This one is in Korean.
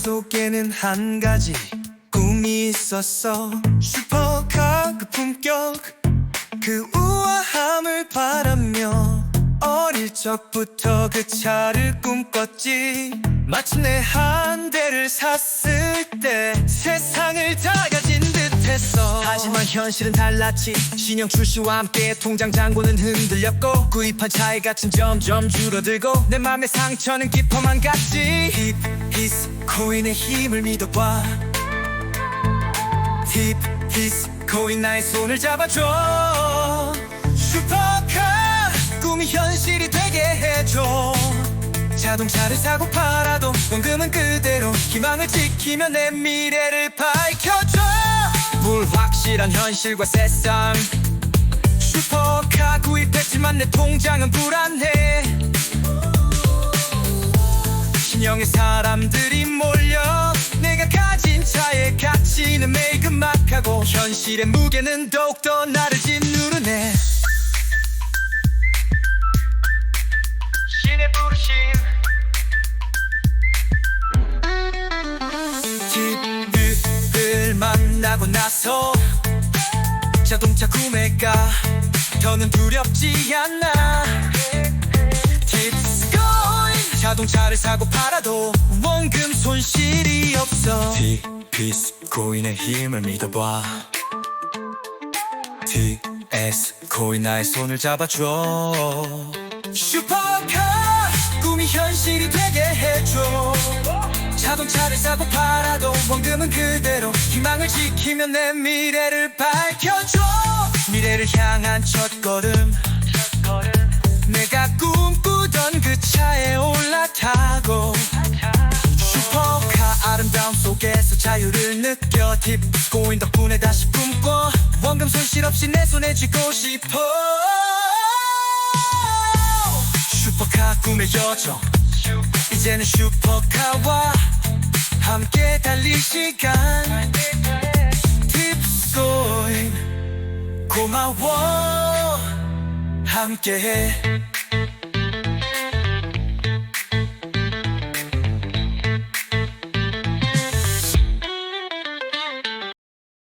마음속에는 한 가지 꿈이 있었어. 슈퍼카 그 품격 그 우아함을 바라며 어릴 적부터 그 차를 꿈꿨지. 마침내 한 대를 샀을 때 세상을 다 가진 듯했어. 하지만 현실은 달랐지. 신형 출시와 함께 통장 잔고는 흔들렸고 구입한 차의 가치는 점점 줄어들고 내 맘의 상처는 깊어만 갔지 코인의 힘을 믿어봐. 힙 히스 코인 나의 손을 잡아줘. 슈퍼카 꿈이 현실이 되게 해줘. 자동차를 사고 팔아도 원금은 그대로 희망을 지키며 내 미래를 밝혀줘. 물 확실한 현실과 세상. 슈퍼카 구입했지만 내 통장은 불안해. 신형의 사람들이 하고 현실의 무게는 더욱더 나를 짓누르네. 신의 부르심 TV를 만나고 나서 자동차 구매가 더는 두렵지 않아. 자동차를 사고 팔아도 원금 손실이 없어 티피스 코인의 힘을 믿어봐. TS 코인 나의 손을 잡아줘. 슈퍼카 꿈이 현실이 되게 해줘. 자동차를 사고 팔아도 원금은 그대로 희망을 지키며 내 미래를 밝혀줘. 미래를 향한 첫걸음 속에서 자유를 느껴 팁 고인 덕분에 다시 꿈꿔 원금 손실 없이 내 손에 쥐고 싶어. 슈퍼카 꿈의 여정. 이제는 슈퍼카와 함께 달릴 시간. 팁스 고인 고마워. 함께해